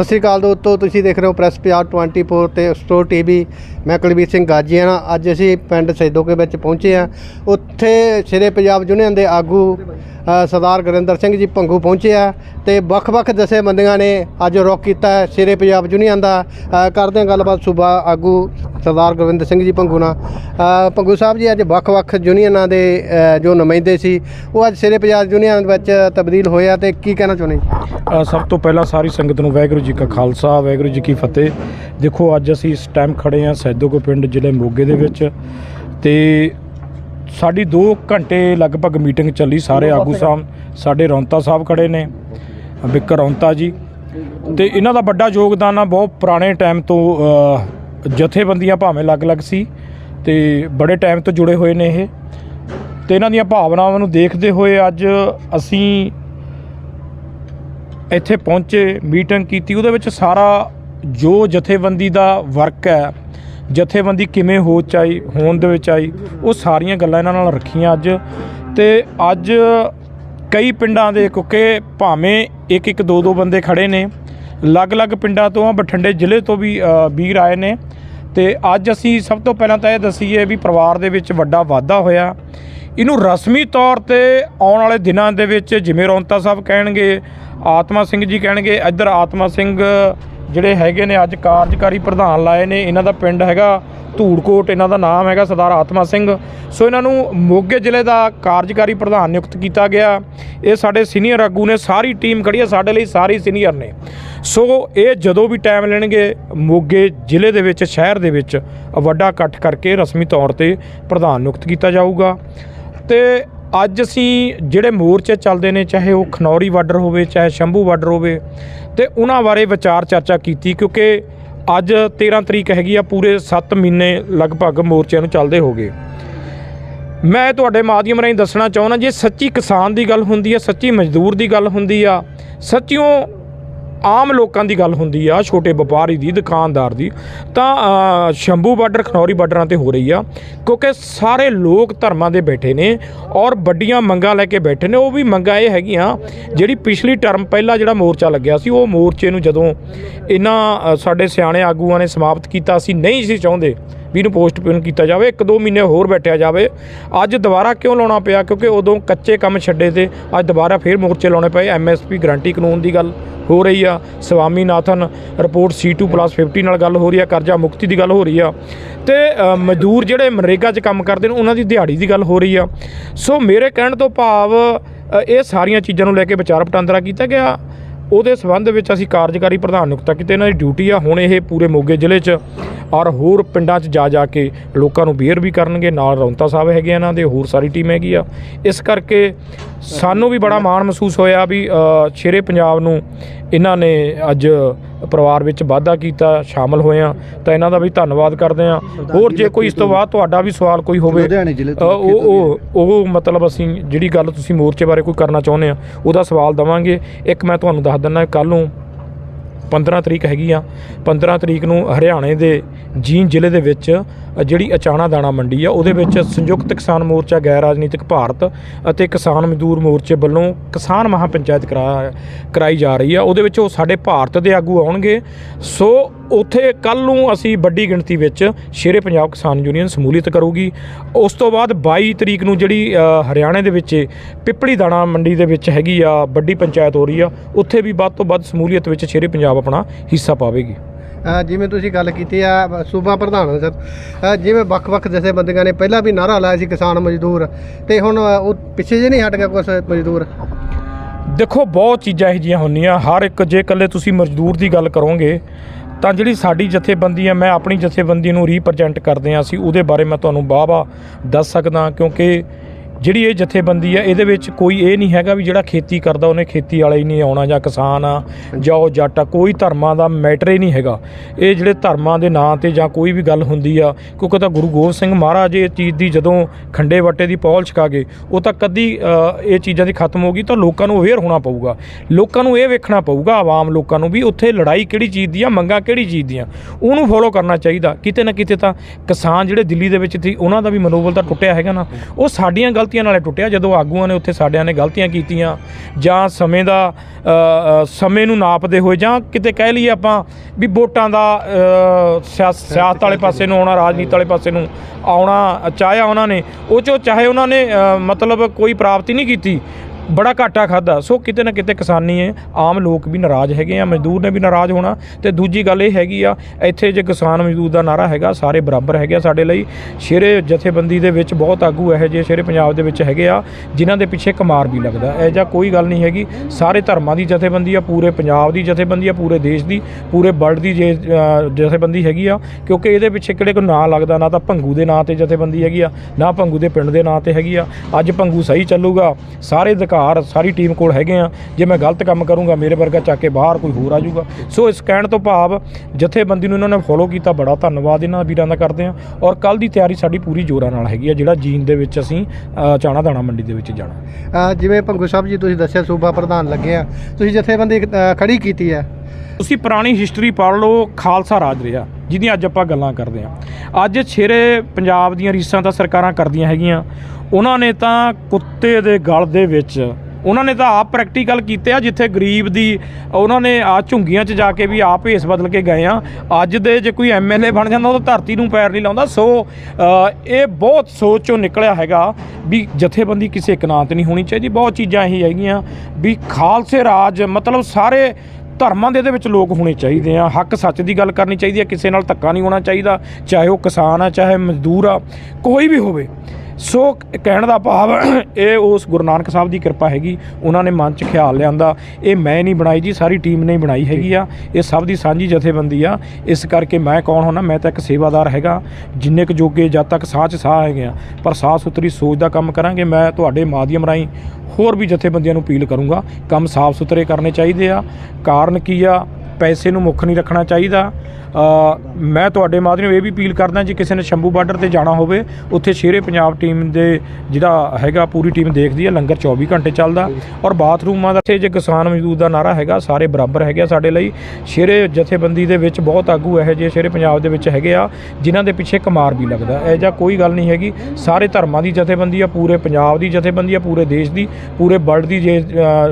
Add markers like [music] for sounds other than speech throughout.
ਸਤਿ ਸ਼੍ਰੀ ਅਕਾਲ ਦੋਸਤੋ, ਤੁਸੀਂ ਦੇਖ ਰਹੇ ਹੋ ਪ੍ਰੈਸ ਪੰਜਾਬ 24 ਤੇ ਸਟੋਰ ਟੀਵੀ ਮੈਂ ਕੁਲਵੀਰ ਸਿੰਘ ਗਾਜੀਆਣਾ ਅੱਜ ਅਸੀਂ ਪਿੰਡ ਸੈਦੋਕੇ ਵਿੱਚ ਪਹੁੰਚੇ ਹਾਂ। ਉੱਥੇ ਸਿਰੇ ਪੰਜਾਬ ਯੂਨੀਅਨ ਦੇ ਆਗੂ ਸਰਦਾਰ ਗੁਰਿੰਦਰ ਸਿੰਘ ਜੀ ਪੰਗੂ ਪਹੁੰਚੇ ਆ ਤੇ ਵੱਖ-ਵੱਖ ਜਥੇਬੰਦੀਆਂ ਨੇ ਅੱਜ ਰੁੱਖ ਕੀਤਾ ਹੈ। ਸ਼ੇਰੇ ਪੰਜਾਬ ਯੂਨੀਅਨ ਦਾ ਕਰਦੇ ਹਾਂ ਗੱਲਬਾਤ ਸੂਬਾ ਆਗੂ ਸਰਦਾਰ ਗੁਰਵਿੰਦਰ ਸਿੰਘ ਜੀ ਪੰਗੂ ਨਾਲ। ਪੰਗੂ ਸਾਹਿਬ ਜੀ, ਅੱਜ ਵੱਖ-ਵੱਖ ਯੂਨੀਅਨਾਂ ਦੇ ਜੋ ਨੁਮਾਇੰਦੇ ਸੀ, ਉਹ ਅੱਜ ਸ਼ੇਰੇ ਪੰਜਾਬ ਯੂਨੀਅਨ ਵਿੱਚ ਤਬਦੀਲ ਹੋਇਆ ਆ ਤੇ ਕੀ ਕਹਿਣਾ ਚਾਹੁੰਦੇ ਜੀ? ਸਭ ਤੋਂ ਪਹਿਲਾਂ ਸਾਰੀ ਸੰਗਤ ਨੂੰ ਵਾਹਿਗੁਰੂ ਜੀ ਕਾ ਖਾਲਸਾ, ਵਾਹਿਗੁਰੂ ਜੀ ਕੀ ਫਤਿਹ। ਦੇਖੋ, ਅੱਜ ਅਸੀਂ ਇਸ ਟਾਈਮ ਖੜੇ ਹਾਂ ਸੈਦੋਕੋ ਪਿੰਡ, ਜ਼ਿਲ੍ਹੇ ਮੋਗੇ ਦੇ ਵਿੱਚ ਤੇ ਸਾਡੀ 2 ਘੰਟੇ ਲਗਭਗ ਮੀਟਿੰਗ ਚੱਲੀ ਸਾਰੇ ਆਗੂ ਸਾਹਿਬ ਸਾਡੇ ਰੌਂਤਾ ਸਾਹਿਬ ਖੜੇ ਨੇ ਬਿੱਕਰ ਰੌਂਤਾ ਜੀ। ਤੇ ਇਹਨਾਂ ਦਾ ਵੱਡਾ ਯੋਗਦਾਨ ਆ ਬਹੁਤ ਪੁਰਾਣੇ ਟਾਈਮ ਤੋਂ ਜਥੇਬੰਦੀਆਂ ਭਾਵੇਂ ਅਲੱਗ-ਅਲੱਗ ਸੀ ਤੇ ਬੜੇ ਟਾਈਮ ਤੋਂ ਜੁੜੇ ਹੋਏ ਨੇ ਇਹ। ਤੇ ਇਹਨਾਂ ਦੀਆਂ ਭਾਵਨਾਵਾਂ ਨੂੰ ਦੇਖਦੇ ਹੋਏ ਅੱਜ ਅਸੀਂ ਇੱਥੇ ਪਹੁੰਚੇ ਮੀਟਿੰਗ ਕੀਤੀ। ਉਹਦੇ ਵਿੱਚ ਸਾਰਾ ਜੋ ਜਥੇਬੰਦੀ ਦਾ ਵਰਕ ਹੈ ਜਥੇਬੰਦੀ ਕਿਵੇਂ ਹੋ ਚਾਈ ਹੋਣ ਦੇ ਵਿੱਚ ਆਈ, ਉਹ ਸਾਰੀਆਂ ਗੱਲਾਂ ਇਹਨਾਂ ਨਾਲ ਰੱਖੀਆਂ ਅੱਜ। ਤੇ ਅੱਜ ਕਈ ਪਿੰਡਾਂ ਦੇ ਕਿਉਂਕਿ ਭਾਵੇਂ ਇੱਕ ਇੱਕ ਦੋ ਦੋ ਬੰਦੇ ਖੜੇ ਨੇ, ਅਲੱਗ-ਅਲੱਗ ਪਿੰਡਾਂ ਤੋਂ ਬਠਿੰਡੇ ਜ਼ਿਲ੍ਹੇ ਤੋਂ ਵੀ ਵੀਰ ਆਏ ਨੇ। ਤੇ ਅੱਜ ਅਸੀਂ ਸਭ ਤੋਂ ਪਹਿਲਾਂ ਤਾਂ ਇਹ ਦੱਸੀਏ ਵੀ ਪਰਿਵਾਰ ਦੇ ਵਿੱਚ ਵੱਡਾ ਵਾਧਾ ਹੋਇਆ। ਇਹਨੂੰ ਰਸਮੀ ਤੌਰ ਤੇ ਆਉਣ ਵਾਲੇ ਦਿਨਾਂ ਦੇ ਵਿੱਚ ਜਿਵੇਂ ਰੌਂਤਾ ਸਾਹਿਬ ਕਹਿਣਗੇ, ਆਤਮਾ ਸਿੰਘ ਜੀ ਕਹਿਣਗੇ, ਇੱਧਰ ਆਤਮਾ ਸਿੰਘ ਜਿਹੜੇ ਹੈਗੇ ਨੇ ਅੱਜ ਕਾਰਜਕਾਰੀ ਪ੍ਰਧਾਨ ਲਾਏ ਨੇ, ਇਹਨਾਂ ਦਾ ਪਿੰਡ ਹੈਗਾ ਧੂੜਕੋਟ, ਇਹਨਾਂ ਦਾ ਨਾਮ ਹੈਗਾ ਸਰਦਾਰ ਆਤਮਾ ਸਿੰਘ। ਸੋ ਇਹਨਾਂ ਨੂੰ ਮੋਗੇ ਜ਼ਿਲ੍ਹੇ ਦਾ ਕਾਰਜਕਾਰੀ ਪ੍ਰਧਾਨ ਨਿਯੁਕਤ ਕੀਤਾ ਗਿਆ। ਇਹ ਸਾਡੇ ਸੀਨੀਅਰ ਆਗੂ ਨੇ, ਸਾਰੀ ਟੀਮ ਖੜੀ ਹੈ, ਸਾਡੇ ਲਈ ਸਾਰੀ ਸੀਨੀਅਰ ਨੇ। ਸੋ ਇਹ ਜਦੋਂ ਵੀ ਟਾਈਮ ਲੈਣਗੇ, ਮੋਗੇ ਜ਼ਿਲ੍ਹੇ ਦੇ ਵਿੱਚ, ਸ਼ਹਿਰ ਦੇ ਵਿੱਚ ਵੱਡਾ ਇਕੱਠ ਕਰਕੇ ਰਸਮੀ ਤੌਰ ਤੇ ਪ੍ਰਧਾਨ ਨਿਯੁਕਤ ਕੀਤਾ ਜਾਊਗਾ। ਤੇ ਅੱਜ ਅਸੀਂ ਜਿਹੜੇ ਮੋਰਚੇ ਚੱਲਦੇ ਨੇ, ਚਾਹੇ ਉਹ ਖਨੌਰੀ ਬਾਰਡਰ ਹੋਵੇ, ਚਾਹੇ ਸ਼ੰਭੂ ਬਾਰਡਰ ਹੋਵੇ, ਤੇ ਉਹਨਾਂ ਬਾਰੇ ਵਿਚਾਰ ਚਰਚਾ ਕੀਤੀ, ਕਿਉਂਕਿ ਅੱਜ 13 ਤਰੀਕ ਹੈਗੀ ਆ, ਪੂਰੇ 7 ਮਹੀਨੇ ਲਗਭਗ ਮੋਰਚਿਆਂ ਨੂੰ ਚੱਲਦੇ ਹੋਗੇ ਮੈਂ ਤੁਹਾਡੇ ਮਾਧਿਅਮ ਰਾਹੀਂ ਦੱਸਣਾ ਚਾਹੁੰਦਾ, ਜੇ ਸੱਚੀ ਕਿਸਾਨ ਦੀ ਗੱਲ ਹੁੰਦੀ ਆ, ਸੱਚੀ ਮਜ਼ਦੂਰ ਦੀ ਗੱਲ ਹੁੰਦੀ ਆ, ਸੱਚਿਓ ਆਮ ਲੋਕਾਂ ਦੀ ਗੱਲ ਹੁੰਦੀ ਆ, ਛੋਟੇ ਵਪਾਰੀ ਦੀ, ਦੁਕਾਨਦਾਰ ਦੀ, ਤਾਂ ਸ਼ੰਭੂ ਬਾਰਡਰ, ਖਨੌਰੀ ਬਾਰਡਰਾਂ ਤੇ ਹੋ ਰਹੀ ਆ, ਕਿਉਂਕਿ ਸਾਰੇ ਲੋਕ ਧਰਮਾਂ ਦੇ ਬੈਠੇ ਨੇ ਔਰ ਵੱਡੀਆਂ ਮੰਗਾਂ ਲੈ ਕੇ ਬੈਠੇ ਨੇ, ਉਹ ਵੀ ਮੰਗਾਂ ਇਹ ਹੈਗੀਆਂ, ਜਿਹੜੀ ਪਿਛਲੀ ਟਰਮ ਪਹਿਲਾਂ ਜਿਹੜਾ ਮੋਰਚਾ ਲੱਗਿਆ ਸੀ, ਉਹ ਮੋਰਚੇ ਨੂੰ ਜਦੋਂ ਇਹਨਾਂ ਸਾਡੇ ਸਿਆਣੇ ਆਗੂਆਂ ਨੇ ਸਮਾਪਤ ਕੀਤਾ ਸੀ, ਨਹੀਂ ਸੀ ਚਾਹੁੰਦੇ ਵੀ ਇਹਨੂੰ ਪੋਸਟਪੋਨ ਕੀਤਾ ਜਾਵੇ, ਇੱਕ ਦੋ ਮਹੀਨੇ ਹੋਰ ਬੈਠਿਆ ਜਾਵੇ। ਅੱਜ ਦੁਬਾਰਾ ਕਿਉਂ ਲਾਉਣਾ ਪਿਆ? ਕਿਉਂਕਿ ਉਦੋਂ ਕੱਚੇ ਕੰਮ ਛੱਡੇ ਤੇ ਅੱਜ ਦੁਬਾਰਾ ਫੇਰ ਮੋਰਚੇ ਲਾਉਣੇ ਪਏ। ਐਮਐਸਪੀ ਗਰੰਟੀ ਕਾਨੂੰਨ ਦੀ ਗੱਲ ਹੋ ਰਹੀ ਆ। ਸਵਾਮੀਨਾਥਨ ਰਿਪੋਰਟ C2+50 ਨਾਲ ਗੱਲ ਹੋ ਰਹੀ ਆ। ਕਰਜ਼ਾ ਮੁਕਤੀ ਦੀ ਗੱਲ ਹੋ ਰਹੀ ਆ। ਤੇ ਮਜ਼ਦੂਰ ਜਿਹੜੇ ਮਨਰੇਗਾ 'ਚ ਕੰਮ ਕਰਦੇ ਨੇ, ਉਹਨਾਂ ਦੀ ਦਿਹਾੜੀ ਦੀ ਗੱਲ ਹੋ ਰਹੀ ਆ। ਸੋ ਮੇਰੇ ਕਹਿਣ ਤੋਂ ਭਾਵ ਇਹ ਸਾਰੀਆਂ ਚੀਜ਼ਾਂ ਨੂੰ ਲੈ ਕੇ ਵਿਚਾਰ ਵਟਾਂਦਰਾ ਕੀਤਾ ਗਿਆ। ਉਹਦੇ ਸਬੰਧ ਵਿੱਚ ਅਸੀਂ ਕਾਰਜਕਾਰੀ ਪ੍ਰਧਾਨ ਨਿਯੁਕਤ ਕੀਤੇ ਇਹਨਾਂ ਦੀ ਡਿਊਟੀ ਆ। ਹੁਣ ਇਹ ਪੂਰੇ ਮੋਗੇ ਜ਼ਿਲ੍ਹੇ 'ਚ ਔਰ ਹੋਰ ਪਿੰਡਾਂ 'ਚ ਜਾ ਜਾ ਕੇ ਲੋਕਾਂ ਨੂੰ ਬੀਅਰ ਵੀ ਕਰਨਗੇ। ਨਾਲ ਰੌਂਤਾ ਸਾਹਿਬ ਹੈਗੇ ਇਹਨਾਂ ਦੇ ਹੋਰ ਸਾਰੀ ਟੀਮ ਹੈਗੀ ਆ। ਇਸ ਕਰਕੇ ਸਾਨੂੰ ਵੀ ਬੜਾ ਮਾਣ ਮਹਿਸੂਸ ਹੋਇਆ ਵੀ ਸ਼ੇਰੇ ਪੰਜਾਬ ਨੂੰ ਇਹਨਾਂ ਨੇ ਅੱਜ ਪਰਿਵਾਰ ਵਿੱਚ ਵਾਧਾ ਕੀਤਾ ਸ਼ਾਮਲ ਹੋਏ ਆ। ਤਾਂ ਇਹਨਾਂ ਦਾ ਵੀ ਧੰਨਵਾਦ ਕਰਦੇ ਆ। ਹੋਰ ਜੇ ਕੋਈ ਇਸ ਤੋਂ ਬਾਅਦ ਤੁਹਾਡਾ ਵੀ ਸਵਾਲ ਕੋਈ ਹੋਵੇ ਉਹ ਉਹ ਮਤਲਬ ਅਸੀਂ ਜਿਹੜੀ ਗੱਲ ਤੁਸੀਂ ਮੋਰਚੇ ਬਾਰੇ ਕੋਈ ਕਰਨਾ ਚਾਹੁੰਦੇ ਆ ਉਹਦਾ ਸਵਾਲ ਦਵਾਂਗੇ। ਇੱਕ ਮੈਂ ਤੁਹਾਨੂੰ ਦੱਸ ਦਿੰਦਾ ਕੱਲ ਨੂੰ 15 ਤਰੀਕ ਹੈਗੀ ਆ। 15 ਤਰੀਕ ਨੂੰ ਹਰਿਆਣੇ ਦੇ ਜੀਨ ਜ਼ਿਲ੍ਹੇ ਦੇ ਵਿੱਚ ਜਿਹੜੀ ਅਚਾਣਾ ਦਾਣਾ ਮੰਡੀ ਆ, ਉਹਦੇ ਵਿੱਚ ਸੰਯੁਕਤ ਕਿਸਾਨ ਮੋਰਚਾ, ਗੈਰ ਰਾਜਨੀਤਿਕ ਭਾਰਤ ਅਤੇ ਕਿਸਾਨ ਮਜ਼ਦੂਰ ਮੋਰਚੇ ਵੱਲੋਂ ਕਿਸਾਨ ਮਹਾਪੰਚਾਇਤ ਕਰਾ, ਕਰਾਈ ਜਾ ਰਹੀ ਆ। ਉਹਦੇ ਵਿੱਚ ਉਹ ਸਾਡੇ ਭਾਰਤ ਦੇ ਆਗੂ ਆਉਣਗੇ। ਸੋ ਉੱਥੇ ਕੱਲ ਨੂੰ ਅਸੀਂ ਵੱਡੀ ਗਿਣਤੀ ਵਿੱਚ ਸ਼ੇਰੇ ਪੰਜਾਬ ਕਿਸਾਨ ਯੂਨੀਅਨ ਸਮੂਲੀਅਤ ਕਰੂਗੀ। ਉਸ ਤੋਂ ਬਾਅਦ 22 ਤਰੀਕ ਨੂੰ ਜਿਹੜੀ ਹਰਿਆਣੇ ਦੇ ਵਿੱਚ ਪਿੱਪਲੀ ਦਾਣਾ ਮੰਡੀ ਦੇ ਵਿੱਚ ਹੈਗੀ ਆ, ਵੱਡੀ ਪੰਚਾਇਤ ਹੋ ਰਹੀ ਆ, ਉੱਥੇ ਵੀ ਵੱਧ ਤੋਂ ਵੱਧ ਸਮੂਲੀਅਤ ਵਿੱਚ ਸ਼ੇਰੇ ਪੰਜਾਬ ਆਪਣਾ ਹਿੱਸਾ ਪਾਵੇਗੀ। ਜਿਵੇਂ ਤੁਸੀਂ ਗੱਲ ਕੀਤੀ ਆ, ਸੂਬਾ ਪ੍ਰਧਾਨ ਸਰ ਜਿਵੇਂ ਵੱਖ-ਵੱਖ ਜਥੇਬੰਦੀਆਂ ਨੇ ਪਹਿਲਾਂ ਵੀ ਨਾਰਾ ਲਾਇਆ ਸੀ ਕਿਸਾਨ ਮਜ਼ਦੂਰ, ਤੇ ਹੁਣ ਉਹ ਪਿੱਛੇ ਜੇ ਨਹੀਂ ਹਟ ਗਿਆ ਕੁਝ ਮਜ਼ਦੂਰ? ਦੇਖੋ, ਬਹੁਤ ਚੀਜ਼ਾਂ ਇਹੋ ਜਿਹੀਆਂ ਹੁੰਦੀਆਂ, ਹਰ ਇੱਕ ਜੇ ਇਕੱਲੇ ਤੁਸੀਂ ਮਜ਼ਦੂਰ ਦੀ ਗੱਲ ਕਰੋਗੇ, ਤਾਂ ਜਿਹੜੀ ਸਾਡੀ ਜਥੇਬੰਦੀ ਹੈ ਮੈਂ ਆਪਣੀ ਜਥੇਬੰਦੀ ਨੂੰ ਰੀਪ੍ਰੈਜ਼ੈਂਟ ਕਰਦੇ ਹਾਂ ਅਸੀਂ ਉਹਦੇ ਬਾਰੇ ਮੈਂ ਤੁਹਾਨੂੰ ਬਾਵਾ ਦੱਸ ਸਕਦਾ, ਕਿਉਂਕਿ ਜਿਹੜੀ ਇਹ ਜਥੇਬੰਦੀ ਆ, ਇਹਦੇ ਵਿੱਚ ਕੋਈ ਇਹ ਨਹੀਂ ਹੈਗਾ ਵੀ ਜਿਹੜਾ ਖੇਤੀ ਕਰਦਾ, ਉਹਨੇ ਖੇਤੀ ਵਾਲਾ ਹੀ ਨਹੀਂ ਆਉਣਾ, ਜਾਂ ਕਿਸਾਨ ਆ, ਜਾਂ ਉਹ ਜੱਟ ਆ, ਕੋਈ ਧਰਮਾਂ ਦਾ ਮੈਟਰ ਹੀ ਨਹੀਂ ਹੈਗਾ। ਇਹ ਜਿਹੜੇ ਧਰਮਾਂ ਦੇ ਨਾਂ ਤੇ ਜਾਂ ਕੋਈ ਵੀ ਗੱਲ ਹੁੰਦੀ ਆ, ਕਿਉਂਕਿ ਤਾਂ ਗੁਰੂ ਗੋਬਿੰਦ ਸਿੰਘ ਮਹਾਰਾਜ ਇਹ ਚੀਜ਼ ਦੀ ਜਦੋਂ ਖੰਡੇ ਵੱਟੇ ਦੀ ਪੌਲ ਛਕਾ ਗਏ, ਉਹ ਤਾਂ ਕਦੀ ਇਹ ਚੀਜ਼ਾਂ ਦੀ ਖਤਮ ਹੋ ਗਈ ਤਾਂ ਲੋਕਾਂ ਨੂੰ ਅਵੇਅਰ ਹੋਣਾ ਪਊਗਾ। ਲੋਕਾਂ ਨੂੰ ਇਹ ਵੇਖਣਾ ਪਊਗਾ, ਆਵਾਮ ਲੋਕਾਂ ਨੂੰ ਵੀ ਉੱਥੇ ਲੜਾਈ ਕਿਹੜੀ ਚੀਜ਼ ਦੀ ਆ, ਮੰਗਾਂ ਕਿਹੜੀ ਚੀਜ਼ ਦੀਆਂ। ਉਹਨੂੰ ਫੋਲੋ ਕਰਨਾ ਚਾਹੀਦਾ। ਕਿਤੇ ਨਾ ਕਿਤੇ ਤਾਂ ਕਿਸਾਨ ਜਿਹੜੇ ਦਿੱਲੀ ਦੇ ਵਿੱਚ ਸੀ, ਉਹਨਾਂ ਦਾ ਵੀ ਮਨੋਬਲ ਤਾਂ ਟੁੱਟਿਆ ਹੈਗਾ ਨਾ। ਉਹ ਸਾਡੀਆਂ ਗਲਤ ਗਲਤੀਆਂ ਨਾਲੇ ਟੁੱਟਿਆ ਜਦੋਂ ਆਗੂਆਂ ਨੇ ਉੱਥੇ ਸਾਡਿਆਂ ਨੇ ਗਲਤੀਆਂ ਕੀਤੀਆਂ ਜਾਂ ਸਮੇਂ ਦਾ ਸਮੇਂ ਨੂੰ ਨਾਪਦੇ ਹੋਏ ਜਾਂ ਕਿਤੇ ਕਹਿ ਲਈਏ ਆਪਾਂ ਵੀ ਵੋਟਾਂ ਦਾ ਸਿਆਸਤ ਵਾਲੇ ਪਾਸੇ ਨੂੰ ਆਉਣਾ ਰਾਜਨੀਤੀ ਵਾਲੇ ਪਾਸੇ ਨੂੰ ਆਉਣਾ ਚਾਹਿਆ ਉਹਨਾਂ ਨੇ ਉਹ 'ਚੋਂ ਚਾਹੇ ਉਹਨਾਂ ਨੇ ਮਤਲਬ ਕੋਈ ਪ੍ਰਾਪਤੀ ਨਹੀਂ ਕੀਤੀ ਬੜਾ ਘਾਟਾ ਖਾਦਾ ਸੋ ਕਿਤੇ ਨਾ ਕਿਤੇ ਕਿਸਾਨੀ ਹੈ ਆਮ ਲੋਕ ਵੀ ਨਾਰਾਜ਼ ਹੈਗੇ ਆ, ਮਜ਼ਦੂਰ ਨੇ ਵੀ ਨਾਰਾਜ਼ ਹੋਣਾ। ਤੇ ਦੂਜੀ ਗੱਲ ਇਹ ਹੈਗੀ ਆ, ਇੱਥੇ ਜੇ ਕਿਸਾਨ ਮਜ਼ਦੂਰ ਦਾ ਨਾਰਾ ਹੈਗਾ, ਸਾਰੇ ਬਰਾਬਰ ਹੈਗੇ ਆ ਸਾਡੇ ਲਈ। ਸ਼ੇਰੇ ਜਥੇਬੰਦੀ ਦੇ ਵਿੱਚ ਬਹੁਤ ਆਗੂ ਇਹੋ ਜਿਹੇ ਸ਼ੇਰੇ ਪੰਜਾਬ ਦੇ ਵਿੱਚ ਹੈਗੇ ਆ, ਜਿਨ੍ਹਾਂ ਦੇ ਪਿੱਛੇ ਕਮਾਰ ਵੀ ਲੱਗਦਾ। ਇਹ ਜਾਂ ਕੋਈ ਗੱਲ ਨਹੀਂ ਹੈਗੀ। ਸਾਰੇ ਧਰਮਾਂ ਦੀ ਜਥੇਬੰਦੀ ਆ, ਪੂਰੇ ਪੰਜਾਬ ਦੀ ਜਥੇਬੰਦੀ ਆ, ਪੂਰੇ ਦੇਸ਼ ਦੀ, ਪੂਰੇ ਵਰਲਡ ਦੀ ਜੇ ਜਥੇਬੰਦੀ ਹੈਗੀ ਆ। ਕਿਉਂਕਿ ਇਹਦੇ ਪਿੱਛੇ ਕਿਹੜੇ ਕੋ ਨਾਂ ਲੱਗਦਾ, ਨਾ ਤਾਂ ਭੰਗੂ ਦੇ ਨਾਂ ਤੇ ਜਥੇਬੰਦੀ ਹੈਗੀ ਆ, ਨਾ ਭੰਗੂ ਦੇ ਪਿੰਡ ਦੇ ਨਾਂ ਤੇ ਹੈਗੀ ਆ। ਅੱਜ ਭੰਗੂ ਸਹੀ ਚੱਲੂਗਾ, ਸਾਰੇ ਅਧਿਕਾਰ ਸਾਰੀ ਟੀਮ ਕੋਲ ਹੈਗੇ ਆ। ਜੇ ਮੈਂ ਗਲਤ ਕੰਮ ਕਰੂੰਗਾ ਮੇਰੇ ਵਰਗਾ ਚੱਕ ਕੇ ਬਾਹਰ ਕੋਈ ਹੋਰ ਆ ਜਾਊਗਾ। ਸੋ ਇਸ ਕਹਿਣ ਤੋਂ ਭਾਵ ਜਥੇਬੰਦੀ ਨੂੰ ਇਹਨਾਂ ਨੇ ਫੋਲੋ ਕੀਤਾ ਬੜਾ ਧੰਨਵਾਦ ਇਹਨਾਂ ਵੀਰਾਂ ਦਾ ਕਰਦੇ ਆ। ਔਰ ਕੱਲ ਦੀ ਤਿਆਰੀ ਸਾਡੀ ਪੂਰੀ ਜੋਰਾਂ ਨਾਲ ਹੈਗੀ ਆ ਜਿਹੜਾ ਜੀਨ ਦੇ ਵਿੱਚ ਅਸੀਂ ਚਾਣਾ ਦਾਣਾ ਮੰਡੀ ਦੇ ਵਿੱਚ ਜਾਣਾ। ਜਿਵੇਂ ਭੰਗੂ ਸਾਹਿਬ ਜੀ ਤੁਸੀਂ ਦੱਸਿਆ ਸੂਬਾ ਪ੍ਰਧਾਨ ਲੱਗੇ ਆ। ਤੁਸੀਂ ਜਥੇਬੰਦੀ ਖੜੀ ਕੀਤੀ ਹੈ। ਤੁਸੀਂ ਪੁਰਾਣੀ ਹਿਸਟਰੀ ਪੜ੍ਹ ਲਓ ਖਾਲਸਾ ਰਾਜ ਰਿਹਾ ਜਿਹਦੀਆਂ ਅੱਜ ਆਪਾਂ ਗੱਲਾਂ ਕਰਦੇ ਹਾਂ ਅੱਜ ਛੇਰੇ ਪੰਜਾਬ ਦੀਆਂ ਰੀਸਾਂ ਤਾਂ ਸਰਕਾਰਾਂ ਕਰਦੀਆਂ ਹੈਗੀਆਂ। ਉਹਨਾਂ ਨੇ ਤਾਂ ਕੁੱਤੇ ਦੇ ਗਲ ਦੇ ਵਿੱਚ, ਉਹਨਾਂ ਨੇ ਤਾਂ ਆਪ ਪ੍ਰੈਕਟੀਕਲ ਕੀਤੇ ਆ, ਜਿੱਥੇ ਗਰੀਬ ਦੀ, ਉਹਨਾਂ ਨੇ ਆ ਝੁੰਗੀਆਂ 'ਚ ਜਾ ਕੇ ਵੀ ਆਪ ਭੇਸ ਬਦਲ ਕੇ ਗਏ ਆ। ਅੱਜ ਦੇ ਜੇ ਕੋਈ ਐਮਐਲਏ ਬਣ ਜਾਂਦਾ, ਉਹ ਤਾਂ ਧਰਤੀ ਨੂੰ ਪੈਰ ਨਹੀਂ ਲਾਉਂਦਾ। ਸੋ ਇਹ ਬਹੁਤ ਸੋਚ ਚੋਂ ਨਿਕਲਿਆ ਹੈਗਾ ਵੀ ਜਥੇਬੰਦੀ ਕਿਸੇ ਇੱਕ ਨਾਂ ਤੇ ਨਹੀਂ ਹੋਣੀ ਚਾਹੀਦੀ। ਬਹੁਤ ਚੀਜ਼ਾਂ ਇਹੀ ਹੈਗੀਆਂ ਵੀ ਖਾਲਸੇ ਰਾਜ, ਮਤਲਬ ਸਾਰੇ ਧਰਮਾਂ ਦੇ ਇਹਦੇ ਵਿੱਚ ਲੋਕ ਹੋਣੇ ਚਾਹੀਦੇ ਆ। ਹੱਕ ਸੱਚ ਦੀ ਗੱਲ ਕਰਨੀ ਚਾਹੀਦੀ ਹੈ ਕਿਸੇ ਨਾਲ ਧੱਕਾ ਨਹੀਂ ਹੋਣਾ ਚਾਹੀਦਾ, ਚਾਹੇ ਉਹ ਕਿਸਾਨ ਆ, ਚਾਹੇ ਮਜ਼ਦੂਰ ਆ, ਕੋਈ ਵੀ ਹੋਵੇ। ਸੋ ਕਹਿਣ ਦਾ ਭਾਵ [clears throat] ਇਹ ਉਸ ਗੁਰੂ ਨਾਨਕ ਸਾਹਿਬ ਦੀ ਕਿਰਪਾ ਹੈਗੀ, ਉਹਨਾਂ ਨੇ ਮਨ 'ਚ ਖਿਆਲ ਲਿਆਂਦਾ। ਇਹ ਮੈਂ ਨਹੀਂ ਬਣਾਈ ਜੀ, ਸਾਰੀ ਟੀਮ ਨੇ ਬਣਾਈ ਹੈਗੀ ਆ। ਇਹ ਸਭ ਦੀ ਸਾਂਝੀ ਜਥੇਬੰਦੀ ਆ। ਇਸ ਕਰਕੇ ਮੈਂ ਕੌਣ ਹੋਣਾ? ਮੈਂ ਤਾਂ ਇੱਕ ਸੇਵਾਦਾਰ ਹੈਗਾ। ਜਿੰਨੇ ਕੁ ਜੋਗੇ ਜਦ ਤੱਕ ਸਾਹ 'ਚ ਸਾਹ ਹੈਗੇ ਆ, ਪਰ ਸਾਹ ਸੁਥਰੀ ਸੋਚ ਦਾ ਕੰਮ ਕਰਾਂਗੇ, ਮੈਂ ਤੁਹਾਡੇ ਮਾਧਿਅਮ ਰਾਹੀਂ ਹੋਰ ਵੀ ਜਥੇਬੰਦੀਆਂ ਨੂੰ ਅਪੀਲ ਕਰੂੰਗਾ। ਕੰਮ ਸਾਫ਼ ਸੁਥਰੇ ਕਰਨੇ ਚਾਹੀਦੇ ਆ। ਕਾਰਨ ਕੀ ਆ? ਪੈਸੇ ਨੂੰ ਮੁੱਖ ਨਹੀਂ ਰੱਖਣਾ ਚਾਹੀਦਾ। ਮੈਂ ਤੁਹਾਡੇ ਮਾਧਿਅਮ ਇਹ ਵੀ ਅਪੀਲ ਕਰਦਾ ਜੇ, ਕਿਸੇ ਨੇ ਸ਼ੰਭੂ ਬਾਰਡਰ ਤੇ ਜਾਣਾ ਹੋਵੇ, ਉੱਥੇ ਸ਼ੇਰੇ ਪੰਜਾਬ ਟੀਮ ਦੇ ਜਿਹੜਾ ਹੈਗਾ, ਪੂਰੀ ਟੀਮ ਦੇਖਦੀ ਹੈ, ਲੰਗਰ 24 ਘੰਟੇ ਚੱਲਦਾ ਔਰ ਬਾਥਰੂਮਾਂ ਦਾ, ਇੱਥੇ ਜੇ ਕਿਸਾਨ ਮਜ਼ਦੂਰ ਦਾ ਨਾਰਾ ਹੈਗਾ, ਸਾਰੇ ਬਰਾਬਰ ਹੈਗੇ ਆ ਸਾਡੇ ਲਈ। ਸ਼ੇਰੇ ਜਥੇਬੰਦੀ ਦੇ ਵਿੱਚ ਬਹੁਤ ਆਗੂ ਇਹੋ ਜਿਹੇ ਸ਼ੇਰੇ ਪੰਜਾਬ ਦੇ ਵਿੱਚ ਹੈਗੇ ਆ, ਜਿਨ੍ਹਾਂ ਦੇ ਪਿੱਛੇ ਕਮਾਰ ਵੀ ਲੱਗਦਾ। ਇਹ ਜਾਂ ਕੋਈ ਗੱਲ ਨਹੀਂ ਹੈਗੀ, ਸਾਰੇ ਧਰਮਾਂ ਦੀ ਜਥੇਬੰਦੀ ਆ, ਪੂਰੇ ਪੰਜਾਬ ਦੀ ਜਥੇਬੰਦੀ ਆ, ਪੂਰੇ ਦੇਸ਼ ਦੀ, ਪੂਰੇ ਵਰਲਡ ਦੀ ਜੇ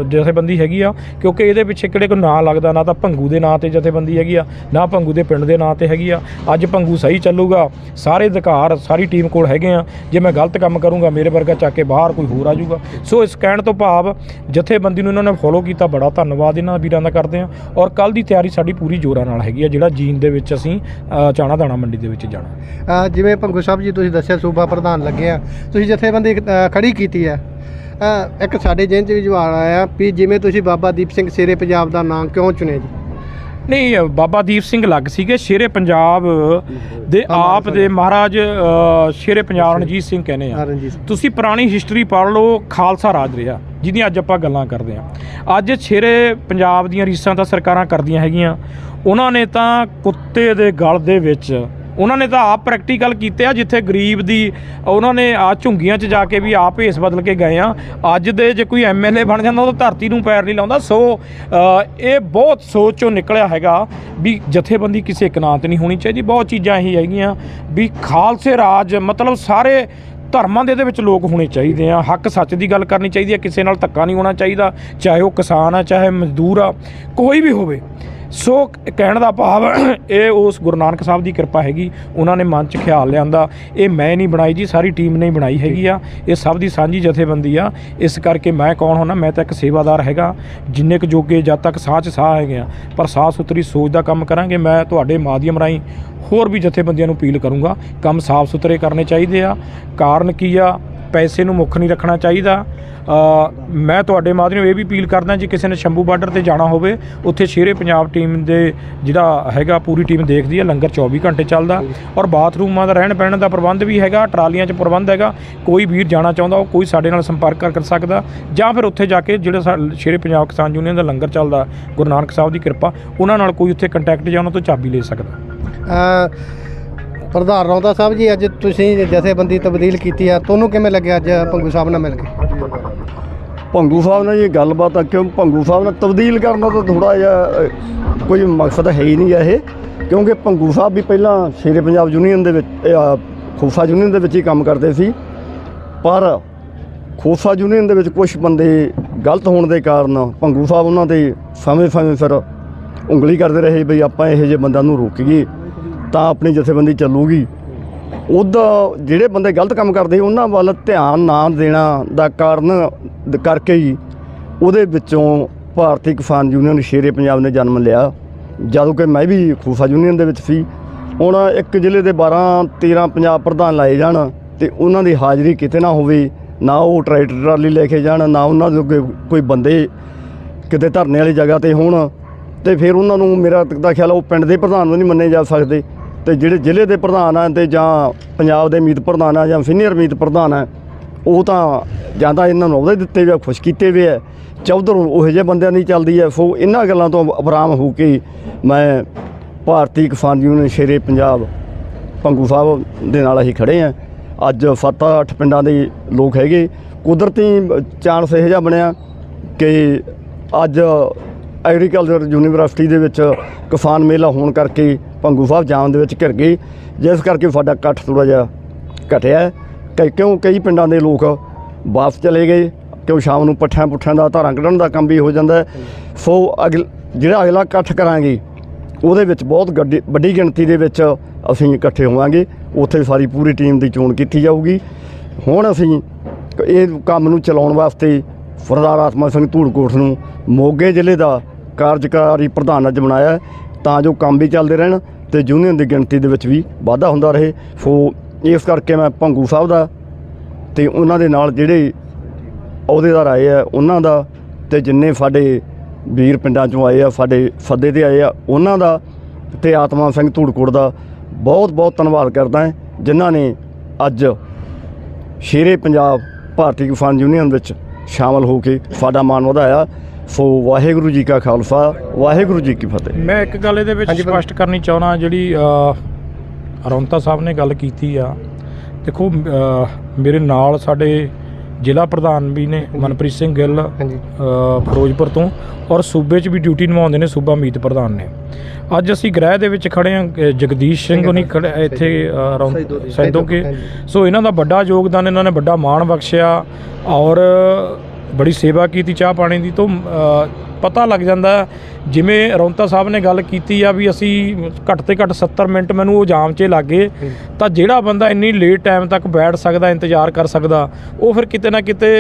ਜਥੇਬੰਦੀ ਹੈਗੀ ਆ, ਕਿਉਂਕਿ ਇਹਦੇ ਪਿੱਛੇ ਕਿਹੜੇ ਕੋ ਨਾਂ ਲੱਗਦਾ, ਨਾ ਤਾਂ ਭੰਗੂ ਦੇ ਨਾਂ ਤੇ ਜਥੇਬੰਦੀ ਹੈਗੀ ਆ ਨਾ ਭੰਗੂ ਦੇ ਪਿੰਡ ਦੇ ਨਾਂ ਤੇ ਹੈਗੀ ਆ। ਅੱਜ ਭੰਗੂ ਸਹੀ ਚੱਲੂਗਾ ਸਾਰੇ ਅਧਿਕਾਰ ਸਾਰੀ ਟੀਮ ਕੋਲ ਹੈਗੇ ਆ। ਜੇ ਮੈਂ ਗਲਤ ਕੰਮ ਕਰੂੰਗਾ ਮੇਰੇ ਵਰਗਾ ਚੱਕ ਕੇ ਬਾਹਰ ਕੋਈ ਹੋਰ ਆ ਜਾਊਗਾ। ਸੋ ਇਸ ਕਹਿਣ ਤੋਂ ਭਾਵ ਜਥੇਬੰਦੀ ਨੂੰ ਇਹਨਾਂ ਨੇ ਫੋਲੋ ਕੀਤਾ ਬੜਾ ਧੰਨਵਾਦ ਇਹਨਾਂ ਵੀਰਾਂ ਦਾ ਕਰਦੇ ਆ। ਔਰ ਕੱਲ ਦੀ ਤਿਆਰੀ ਸਾਡੀ ਪੂਰੀ ਜੋਰਾਂ ਨਾਲ ਹੈਗੀ ਆ ਜਿਹੜਾ ਜੀਨ ਦੇ ਵਿੱਚ ਅਸੀਂ ਚਾਣਾ ਦਾਣਾ ਮੰਡੀ ਦੇ ਵਿੱਚ ਜਾਣਾ। ਜਿਵੇਂ ਭੰਗੂ ਸਾਹਿਬ ਜੀ ਤੁਸੀਂ ਦੱਸਿਆ ਸੂਬਾ ਪ੍ਰਧਾਨ ਲੱਗੇ ਆ। ਤੁਸੀਂ ਜਥੇਬੰਦੀ ਅ, ਖੜੀ ਕੀਤੀ ਹੈ। ਇੱਕ ਸਾਡੇ ਜੇਨ ਚ ਵੀ ਜਵਾਬ ਆਇਆ ਵੀ ਜਿਵੇਂ ਤੁਸੀਂ ਬਾਬਾ ਦੀਪ ਸਿੰਘ ਸ਼ੇਰੇ ਪੰਜਾਬ ਦਾ ਨਾਮ ਕਿਉਂ ਚੁਣਿਆ ਜੀ? ਨਹੀਂ ਬਾਬਾ ਦੀਪ ਸਿੰਘ ਲੱਗ ਸੀਗੇ ਸ਼ੇਰੇ ਪੰਜਾਬ ਦੇ ਆਪ ਦੇ ਮਹਾਰਾਜ ਸ਼ੇਰੇ ਪੰਜਾਬ ਰਣਜੀਤ ਸਿੰਘ ਕਹਿੰਦੇ ਆ। ਤੁਸੀਂ ਪੁਰਾਣੀ ਹਿਸਟਰੀ ਪੜ੍ਹ ਲਓ ਖਾਲਸਾ ਰਾਜ ਰਿਹਾ ਜਿਹਦੀਆਂ ਅੱਜ ਆਪਾਂ ਗੱਲਾਂ ਕਰਦੇ ਹਾਂ ਅੱਜ ਛੇਰੇ ਪੰਜਾਬ ਦੀਆਂ ਰੀਸਾਂ ਤਾਂ ਸਰਕਾਰਾਂ ਕਰਦੀਆਂ ਹੈਗੀਆਂ। ਉਹਨਾਂ ਨੇ ਤਾਂ ਕੁੱਤੇ ਦੇ ਗਲ ਦੇ ਵਿੱਚ ਉਹਨਾਂ ਨੇ ਤਾਂ ਆਪ ਪ੍ਰੈਕਟੀਕਲ ਕੀਤੇ ਆ, ਜਿੱਥੇ ਗਰੀਬ ਦੀ, ਉਹਨਾਂ ਨੇ ਆ ਝੁੰਗੀਆਂ 'ਚ ਜਾ ਕੇ ਵੀ ਆਪ ਭੇਸ ਬਦਲ ਕੇ ਗਏ ਆ। ਅੱਜ ਦੇ ਜੇ ਕੋਈ ਐਮਐਲਏ ਬਣ ਜਾਂਦਾ, ਉਹ ਤਾਂ ਧਰਤੀ ਨੂੰ ਪੈਰ ਨਹੀਂ ਲਾਉਂਦਾ। ਸੋ ਇਹ ਬਹੁਤ ਸੋਚ ਚੋਂ ਨਿਕਲਿਆ ਹੈਗਾ ਵੀ ਜਥੇਬੰਦੀ ਕਿਸੇ ਇੱਕ ਨਾਂ ਤੇ ਨਹੀਂ ਹੋਣੀ ਚਾਹੀਦੀ। ਬਹੁਤ ਚੀਜ਼ਾਂ ਇਹੀ ਹੈਗੀਆਂ ਵੀ ਖਾਲਸੇ ਰਾਜ, ਮਤਲਬ ਸਾਰੇ ਧਰਮਾਂ ਦੇ ਇਹਦੇ ਵਿੱਚ ਲੋਕ ਹੋਣੇ ਚਾਹੀਦੇ ਆ। ਹੱਕ ਸੱਚ ਦੀ ਗੱਲ ਕਰਨੀ ਚਾਹੀਦੀ ਹੈ ਕਿਸੇ ਨਾਲ ਧੱਕਾ ਨਹੀਂ ਹੋਣਾ ਚਾਹੀਦਾ, ਚਾਹੇ ਉਹ ਕਿਸਾਨ ਆ, ਚਾਹੇ ਮਜ਼ਦੂਰ ਆ, ਕੋਈ ਵੀ ਹੋਵੇ। ਸੋ ਕਹਿਣ ਦਾ ਭਾਵ ਇਹ ਉਸ ਗੁਰੂ ਨਾਨਕ ਸਾਹਿਬ ਦੀ ਕਿਰਪਾ ਹੈਗੀ, ਉਹਨਾਂ ਨੇ ਮਨ 'ਚ ਖਿਆਲ ਲਿਆਂਦਾ, ਇਹ ਮੈਂ ਨਹੀਂ ਬਣਾਈ ਜੀ, ਸਾਰੀ ਟੀਮ ਨੇ ਬਣਾਈ ਹੈਗੀ ਆ, ਇਹ ਸਭ ਦੀ ਸਾਂਝੀ ਜਥੇਬੰਦੀ ਆ, ਇਸ ਕਰਕੇ ਮੈਂ ਕੌਣ ਹੋਣਾ, ਮੈਂ ਤਾਂ ਇੱਕ ਸੇਵਾਦਾਰ ਹੈਗਾ, ਜਿੰਨੇ ਕੁ ਜੋਗੇ ਜਦ ਤੱਕ ਸਾਹ 'ਚ ਸਾਹ ਹੈਗੇ ਆ, ਪਰ ਸਾਹ ਸੁਥਰੀ ਸੋਚ ਦਾ ਕੰਮ ਕਰਾਂਗੇ, ਮੈਂ ਤੁਹਾਡੇ ਮਾਧਿਅਮ ਰਾਹੀਂ ਹੋਰ ਵੀ ਜਥੇਬੰਦੀਆਂ ਨੂੰ ਅਪੀਲ ਕਰੂੰਗਾ, ਕੰਮ ਸਾਫ਼ ਸੁਥਰੇ ਕਰਨੇ ਚਾਹੀਦੇ ਆ, ਕਾਰਨ ਕੀ ਆ ਪੈਸੇ ਨੂੰ ਮੁੱਖ ਨਹੀਂ ਰੱਖਣਾ ਚਾਹੀਦਾ। ਮੈਂ ਤੁਹਾਡੇ ਮਾਧਿਅਮ ਇਹ ਵੀ ਅਪੀਲ ਕਰਦਾ ਜੇ, ਕਿਸੇ ਨੇ ਸ਼ੰਭੂ ਬਾਰਡਰ ਤੇ ਜਾਣਾ ਹੋਵੇ, ਉੱਥੇ ਸ਼ੇਰੇ ਪੰਜਾਬ ਟੀਮ ਦੇ ਜਿਹੜਾ ਹੈਗਾ ਪੂਰੀ ਟੀਮ ਦੇਖਦੀ ਹੈ ਲੰਗਰ 24 ਘੰਟੇ ਚੱਲਦਾ ਔਰ ਬਾਥਰੂਮਾਂ ਦਾ ਰਹਿਣ ਬਹਿਣ ਦਾ ਪ੍ਰਬੰਧ ਵੀ ਹੈਗਾ, ਟਰਾਲੀਆਂ 'ਚ ਪ੍ਰਬੰਧ ਹੈਗਾ, ਕੋਈ ਵੀਰ ਜਾਣਾ ਚਾਹੁੰਦਾ ਉਹ ਕੋਈ ਸਾਡੇ ਨਾਲ ਸੰਪਰਕ ਕਰ ਸਕਦਾ ਜਾਂ ਫਿਰ ਉੱਥੇ ਜਾ ਕੇ ਜਿਹੜਾ ਸਾ- ਸ਼ੇਰੇ ਪੰਜਾਬ ਕਿਸਾਨ ਯੂਨੀਅਨ ਦਾ ਲੰਗਰ ਚੱਲਦਾ, ਗੁਰੂ ਨਾਨਕ ਸਾਹਿਬ ਦੀ ਕਿਰਪਾ, ਉਹਨਾਂ ਨਾਲ ਕੋਈ ਉੱਥੇ ਕੰਟੈਕਟ ਜਾਂ ਉਹਨਾਂ ਤੋਂ ਚਾਬੀ ਲੈ ਸਕਦਾ। ਪ੍ਰਧਾਨ ਰੌਂਦਾ ਸਾਹਿਬ ਜੀ ਅੱਜ ਤੁਸੀਂ ਜਥੇਬੰਦੀ ਤਬਦੀਲ ਕੀਤੀ ਆ। ਤੁਹਾਨੂੰ ਕਿਵੇਂ ਲੱਗਿਆ ਅੱਜ ਪੰਗੂ ਸਾਹਿਬ ਨਾਲ ਮਿਲ ਕੇ? ਭੰਗੂ ਸਾਹਿਬ ਨਾਲ ਇਹ ਗੱਲਬਾਤ ਆ ਕਿਉਂ ਭੰਗੂ ਸਾਹਿਬ ਨਾਲ ਤਬਦੀਲ ਕਰਨਾ ਤਾਂ ਥੋੜਾ ਜਿਹਾ ਅ, ਕੋਈ ਮਕਸਦ ਹੈ ਹੀ ਨਹੀਂ ਗਾ ਇਹ। ਕਿਉਂਕਿ ਭੰਗੂ ਸਾਹਿਬ ਵੀ ਪਹਿਲਾਂ ਸ਼ੇਰੇ ਪੰਜਾਬ ਯੂਨੀਅਨ ਦੇ ਵਿੱਚ ਅ, ਖੋਸਾ ਯੂਨੀਅਨ ਦੇ ਵਿੱਚ ਹੀ ਕੰਮ ਕਰਦੇ ਸੀ। ਪਰ ਖੋਸਾ ਯੂਨੀਅਨ ਦੇ ਵਿੱਚ ਕੁਝ ਬੰਦੇ ਗਲਤ ਹੋਣ ਦੇ ਕਾਰਨ ਭੰਗੂ ਸਾਹਿਬ ਉਹਨਾਂ 'ਤੇ ਸਮੇਂ-ਸਮੇਂ ਸਿਰ ਉਂਗਲੀ ਕਰਦੇ ਰਹੇ ਵੀ ਆਪਾਂ ਇਹੋ ਜਿਹੇ ਬੰਦਿਆਂ ਨੂੰ ਰੋਕੀਏ। ਤਾਂ ਆਪਣੀ ਜਥੇਬੰਦੀ ਚੱਲੂਗੀ। ਉਹਦਾ ਜਿਹੜੇ ਬੰਦੇ ਗਲਤ ਕੰਮ ਕਰਦੇ ਉਹਨਾਂ ਵੱਲ ਧਿਆਨ ਨਾ ਦੇਣਾ ਦਾ ਕਾਰਨ ਕਰਕੇ ਹੀ ਉਹਦੇ ਵਿੱਚੋਂ ਭਾਰਤੀ ਕਿਸਾਨ ਯੂਨੀਅਨ ਸ਼ੇਰੇ ਪੰਜਾਬ ਨੇ ਜਨਮ ਲਿਆ। ਜਦੋਂ ਕਿ ਮੈਂ ਵੀ ਖੂਫਾ ਯੂਨੀਅਨ ਦੇ ਵਿੱਚ ਸੀ। ਹੁਣ ਇੱਕ ਜ਼ਿਲ੍ਹੇ ਦੇ 12 13 ਪੰਜਾਬ ਪ੍ਰਧਾਨ ਲਾਏ ਜਾਣ ਤੇ ਉਹਨਾਂ ਦੀ ਹਾਜ਼ਰੀ ਕਿਤੇ ਨਾ ਹੋਵੇ, ਨਾ ਉਹ ਟਰੈਕਟਰ ਟਰਾਲੀ ਲੈ ਕੇ ਜਾਣ, ਨਾ ਉਹਨਾਂ ਦੇ ਅੱਗੇ ਕੋਈ ਬੰਦੇ ਕਿਤੇ ਧਰਨੇ ਵਾਲੀ ਜਗ੍ਹਾ ਤੇ ਹੋਣ। ਤੇ ਫਿਰ ਉਹਨਾਂ ਨੂੰ ਮੇਰਾ ਦਾ ਖਿਆਲ ਉਹ ਪਿੰਡ ਦੇ ਪ੍ਰਧਾਨ ਵੀ ਨਹੀਂ ਮੰਨੇ ਜਾ ਸਕਦੇ। ਤੇ ਜਿਹੜੇ ਜ਼ਿਲ੍ਹੇ ਦੇ ਪ੍ਰਧਾਨ ਆ ਤੇ ਜਾਂ ਪੰਜਾਬ ਦੇ ਮੀਤ ਪ੍ਰਧਾਨ ਆ ਜਾਂ ਸੀਨੀਅਰ ਮੀਤ ਪ੍ਰਧਾਨ ਆ, ਉਹ ਤਾਂ ਜਾਂ ਤਾਂ ਇਹਨਾਂ ਨੂੰ ਉਹਦੇ ਦਿੱਤੇ ਵੇ ਖੁਸ਼ ਕੀਤੇ ਵੇ ਆ। ਚੌਧਰ ਉਹ ਜਿਹੇ ਬੰਦਿਆਂ ਦੀ ਚੱਲਦੀ ਹੈ ਸੋ ਇਹਨਾਂ ਗੱਲਾਂ ਤੋਂ ਅਪਰਾਮ ਹੋ ਕੇ ਮੈਂ ਭਾਰਤੀ ਕਿਸਾਨ ਯੂਨੀਅਨ ਸ਼ੇਰੇ ਪੰਜਾਬ ਪੰਗੂ ਸਾਹਿਬ ਦੇ ਨਾਲ ਅਸੀਂ ਖੜੇ ਆ। ਅੱਜ 7-8 ਪਿੰਡਾਂ ਦੇ ਲੋਕ ਹੈਗੇ। ਕੁਦਰਤੀ ਚਾਂਸ ਇਹੋ ਜਿਹਾ ਬਣਿਆ ਕਿ ਅੱਜ ਐਗਰੀਕਲਚਰ ਯੂਨੀਵਰਸਿਟੀ ਦੇ ਵਿੱਚ ਕਿਸਾਨ ਮੇਲਾ ਹੋਣ ਕਰਕੇ ਪੰਗੂ ਸਾਹਿਬ ਜਾਮ ਦੇ ਵਿੱਚ ਘਿਰ ਗਏ ਜਿਸ ਕਰਕੇ ਸਾਡਾ ਇਕੱਠ ਥੋੜਾ ਜਿਹਾ ਘਟਿਆ। ਹੈ। ਕਿਉਂ ਕਈ ਪਿੰਡਾਂ ਦੇ ਲੋਕ ਵਾਪਸ ਚਲੇ ਗਏ। ਕਿਉਂ ਸ਼ਾਮ ਨੂੰ ਪੱਠਿਆਂ ਪੁੱਠਿਆਂ ਦਾ, ਧਾਰਾਂ ਕੱਢਣ ਦਾ ਕੰਮ ਵੀ ਹੋ ਜਾਂਦਾ ਸੋ ਅਗਲ ਜਿਹੜਾ ਅਗਲਾ ਇਕੱਠ ਕਰਾਂਗੇ, ਉਹਦੇ ਵਿੱਚ ਬਹੁਤ ਗੱਡੀ ਵੱਡੀ ਗਿਣਤੀ ਦੇ ਵਿੱਚ ਅਸੀਂ ਇਕੱਠੇ ਹੋਵਾਂਗੇ। ਉੱਥੇ ਸਾਰੀ ਪੂਰੀ ਟੀਮ ਦੀ ਚੋਣ ਕੀਤੀ ਜਾਊਗੀ। ਹੁਣ ਅਸੀਂ ਇਹ ਕੰਮ ਨੂੰ ਚਲਾਉਣ ਵਾਸਤੇ ਸਰਦਾਰ ਆਤਮਾ ਸਿੰਘ ਧੂੜਕੋਟ ਨੂੰ ਮੋਗੇ ਜ਼ਿਲ੍ਹੇ ਦਾ ਕਾਰਜਕਾਰੀ ਪ੍ਰਧਾਨ ਅੱਜ ਬਣਾਇਆ ਤਾਂ ਜੋ ਕੰਮ ਵੀ ਚੱਲਦੇ ਰਹਿਣ ਤੇ ਯੂਨੀਅਨ ਦੀ ਗਿਣਤੀ ਦੇ ਵਿੱਚ ਵੀ ਵਾਧਾ ਹੁੰਦਾ ਰਹੇ। ਸੋ ਇਸ ਕਰਕੇ ਮੈਂ ਭੰਗੂ ਸਾਹਿਬ ਦਾ ਤੇ ਉਹਨਾਂ ਦੇ ਨਾਲ ਜਿਹੜੇ ਅਹੁਦੇਦਾਰ ਆਏ ਆ, ਉਹਨਾਂ ਦਾ ਤੇ ਜਿੰਨੇ ਸਾਡੇ ਵੀਰ ਪਿੰਡਾਂ ਚੋਂ ਆਏ ਆ, ਸਾਡੇ ਸੱਦੇ ਤੇ ਆਏ ਆ, ਉਹਨਾਂ ਦਾ ਤੇ ਆਤਮਾ ਸਿੰਘ ਧੂੜਕੋਟ ਦਾ ਬਹੁਤ ਬਹੁਤ ਧੰਨਵਾਦ ਕਰਦਾ ਹਾਂ, ਜਿਨ੍ਹਾਂ ਨੇ ਅੱਜ ਸ਼ੇਰੇ ਪੰਜਾਬ ਭਾਰਤੀ ਕਿਸਾਨ ਯੂਨੀਅਨ ਵਿੱਚ ਸ਼ਾਮਲ ਹੋ ਕੇ ਸਾਡਾ ਮਾਣ ਵਧਾਇਆ। ਸੋ ਵਾਹਿਗੁਰੂ ਜੀ ਕਾ ਖਾਲਸਾ ਵਾਹਿਗੁਰੂ ਜੀ ਕੀ ਫਤਿਹ। ਮੈਂ ਇੱਕ ਗੱਲ ਇਹਦੇ ਵਿੱਚ। ਸਪਸ਼ਟ ਕਰਨੀ ਚਾਹਣਾ ਜਿਹੜੀ ਅ, ਰੌਂਤਾ ਸਾਹਿਬ ਨੇ ਗੱਲ ਕੀਤੀ ਆ। ਦੇਖੋ ਮੇਰੇ ਨਾਲ ਸਾਡੇ ਜ਼ਿਲ੍ਹਾ ਪ੍ਰਧਾਨ ਵੀ ਨੇ ਮਨਪ੍ਰੀਤ ਸਿੰਘ ਗਿੱਲ ਫਿਰੋਜ਼ਪੁਰ ਤੋਂ ਔਰ ਸੂਬੇ 'ਚ ਵੀ ਡਿਊਟੀ ਨਿਭਾਉਂਦੇ ਨੇ ਸੂਬਾ ਮੀਤ ਪ੍ਰਧਾਨ ਨੇ। ਅੱਜ ਅਸੀਂ ਗ੍ਰਹਿ ਦੇ ਵਿੱਚ ਖੜੇ ਹਾਂ ਜਗਦੀਸ਼ ਸਿੰਘ ਖੜੇ ਇੱਥੇ ਅ, ਰੌਂ- ਸੈਦੋ ਕੇ। ਸੋ ਇਹਨਾਂ ਦਾ ਵੱਡਾ ਯੋਗਦਾਨ ਇਹਨਾਂ ਨੇ ਵੱਡਾ ਮਾਣ ਬਖਸ਼ਿਆ ਔਰ ਬੜੀ ਸੇਵਾ ਕੀਤੀ ਚਾਹ ਪਾਣੀ ਦੀ ਤੋਂ ਪਤਾ ਲੱਗ ਜਾਂਦਾ ਜਿਵੇਂ ਰੌਂਤਾ ਸਾਹਿਬ ਨੇ ਗੱਲ ਕੀਤੀ ਆ ਵੀ ਅਸੀਂ ਘੱਟ ਤੇ ਘੱਟ 70 ਮਿੰਟ ਮੈਨੂੰ ਉਹ ਜਾਮ 'ਚ ਲੱਗੇ ਤਾਂ ਜਿਹੜਾ ਬੰਦਾ ਇੰਨੀ ਲੇਟ ਟਾਈਮ ਤੱਕ ਬੈਠ ਸਕਦਾ ਇੰਤਜ਼ਾਰ ਕਰ ਸਕਦਾ ਉਹ ਫਿਰ ਕਿਤੇ ਨਾ ਕਿਤੇ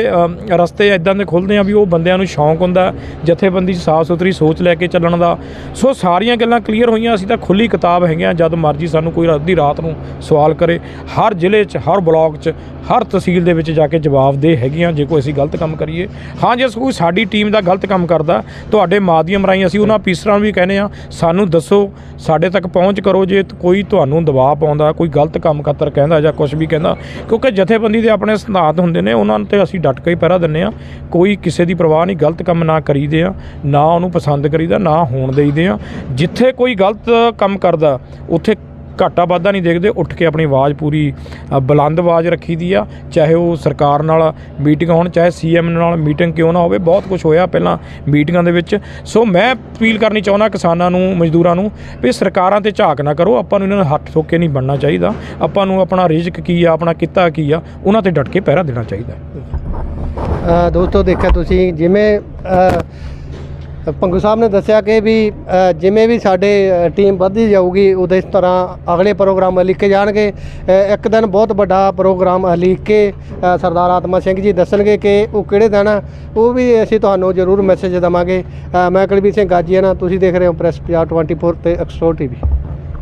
ਰਸਤੇ ਇਦਾਂ ਦੇ ਖੁੱਲਦੇ ਆ ਵੀ ਉਹ ਬੰਦਿਆਂ ਨੂੰ ਸ਼ੌਂਕ ਹੁੰਦਾ ਜਥੇਬੰਦੀ 'ਚ ਸਾਫ਼ ਸੁਥਰੀ ਸੋਚ ਲੈ ਕੇ ਚੱਲਣ ਦਾ। ਸੋ ਸਾਰੀਆਂ ਗੱਲਾਂ ਕਲੀਅਰ ਹੋਈਆਂ ਅਸੀਂ ਤਾਂ ਖੁੱਲੀ ਕਿਤਾਬ ਹੈਗੀਆਂ ਜਦ ਮਰਜ਼ੀ ਸਾਨੂੰ ਕੋਈ ਅੱਧੀ ਰਾਤ ਨੂੰ ਸਵਾਲ ਕਰੇ। ਹਰ ਜ਼ਿਲ੍ਹੇ 'ਚ ਹਰ ਬਲਾਕ 'ਚ ਹਰ ਤਹਿਸੀਲ ਦੇ ਵਿੱਚ ਜਾ ਕੇ ਜਵਾਬ ਦੇ ਹੈਗੀਆਂ ਜੇ ਕੋਈ ਅਸੀਂ ਗਲਤ ਕੰਮ ਕਰੀਏ। ਹਾਂ ਜੇ ਕੋਈ ਸਾਡੀ ਟੀਮ ਦਾ ਗਲਤ ਕੰਮ ਕਰਦਾ ਤੁਹਾਡੇ ਮਾਧਿਅਮ ਰਾਹੀਂ ਅਸੀਂ ਉਹਨਾਂ ਅਫੀਸਰਾਂ ਨੂੰ ਵੀ ਕਹਿੰਦੇ ਆ ਸਾਨੂੰ ਦੱਸੋ ਸਾਡੇ ਤੱਕ ਪਹੁੰਚ ਕਰੋ ਜੇ ਕੋਈ ਤੁਹਾਨੂੰ ਦਬਾਅ ਪਾਉਂਦਾ ਕੋਈ ਗਲਤ ਕੰਮ ਖਾਤਰ ਕਹਿੰਦਾ ਜਾਂ ਕੁਝ ਵੀ ਕਹਿੰਦਾ ਕਿਉਂਕਿ ਜਥੇਬੰਦੀ ਦੇ ਆਪਣੇ ਸਿਧਾਂਤ ਹੁੰਦੇ ਨੇ ਉਹਨਾਂ ਤੇ ਅਸੀਂ ਡਟ ਕੇ ਹੀ ਪਹਿਰਾ ਦਿੰਨੇ ਆ ਕੋਈ ਕਿਸੇ ਦੀ ਪਰਵਾਹ ਨਹੀਂ ਗਲਤ ਕੰਮ ਨਾ ਕਰੀਦੇ ਆ ਨਾ ਉਹਨੂੰ ਪਸੰਦ ਕਰੀਦਾ ਨਾ ਹੋਣ ਦੇਈਦੇ ਆ ਜਿੱਥੇ ਕੋਈ ਗਲਤ ਕੰਮ ਕਰਦਾ ਉੱਥੇ ਘਾਟਾ ਵਾਧਾ ਨਹੀਂ ਦੇਖਦੇ, ਉੱਠ ਕੇ ਆਪਣੀ ਆਵਾਜ਼ ਪੂਰੀ ਬੁਲੰਦ ਆਵਾਜ਼ ਰੱਖੀ ਦੀ ਆ। ਚਾਹੇ ਉਹ ਸਰਕਾਰ ਨਾਲ ਮੀਟਿੰਗ ਹੋਣ, ਚਾਹੇ ਸੀਐਮ ਨਾਲ ਮੀਟਿੰਗ ਕਿਉਂ ਨਾ ਹੋਵੇ, ਬਹੁਤ ਕੁਝ ਹੋਇਆ ਪਹਿਲਾਂ ਮੀਟਿੰਗਾਂ ਦੇ ਵਿੱਚ। ਸੋ ਮੈਂ ਅਪੀਲ ਕਰਨੀ ਚਾਹੁੰਦਾ ਕਿਸਾਨਾਂ ਨੂੰ, ਮਜ਼ਦੂਰਾਂ ਨੂੰ, ਵੀ ਸਰਕਾਰਾਂ ਤੇ ਝਾਕ ਨਾ ਕਰੋ। ਆਪਾਂ ਨੂੰ ਇਹਨਾਂ ਨੂੰ ਹੱਥ ਠੋਕੇ ਨਹੀਂ ਬਣਨਾ ਚਾਹੀਦਾ। ਆਪਾਂ ਨੂੰ ਆਪਣਾ ਰਿਜ਼ਕ ਕੀ ਆ, ਆਪਣਾ ਕਿੱਤਾ ਕੀ ਆ, ਉਹਨਾਂ ਤੇ ਡਟ ਕੇ ਪਹਿਰਾ ਦੇਣਾ ਚਾਹੀਦਾ। ਦੋਸਤੋ ਦੇਖਿਆ ਤੁਸੀਂ, ਜਿਵੇਂ ਪੰਗੂ ਸਾਹਿਬ ਨੇ ਦੱਸਿਆ ਕਿ ਵੀ ਜਿਵੇਂ ਵੀ ਸਾਡੇ ਟੀਮ ਵੱਧਦੀ ਜਾਊਗੀ, ਉਹਦੇ ਤਰ੍ਹਾਂ ਅਗਲੇ ਪ੍ਰੋਗਰਾਮ ਲਿਖੇ ਜਾਣਗੇ। ਇੱਕ ਦਿਨ ਬਹੁਤ ਵੱਡਾ ਪ੍ਰੋਗਰਾਮ ਲਿਖ ਕੇ ਸਰਦਾਰ ਆਤਮਾ ਸਿੰਘ ਜੀ ਦੱਸਣਗੇ ਕਿ ਉਹ ਕਿਹੜੇ ਦਿਨ ਉਹ ਵੀ ਅਸੀਂ ਤੁਹਾਨੂੰ ਜ਼ਰੂਰ ਮੈਸੇਜ ਦੇਵਾਂਗੇ। ਮੈਂ ਕੁਲਬੀਰ ਸਿੰਘ ਗਾਜੀਆਣਾ, ਤੁਸੀਂ ਦੇਖ ਰਹੇ ਹੋ ਪ੍ਰੈਸ ਪੰਜਾਬ 24 ਤੇ ਐਕਸਟਰੋ ਟੀਵੀ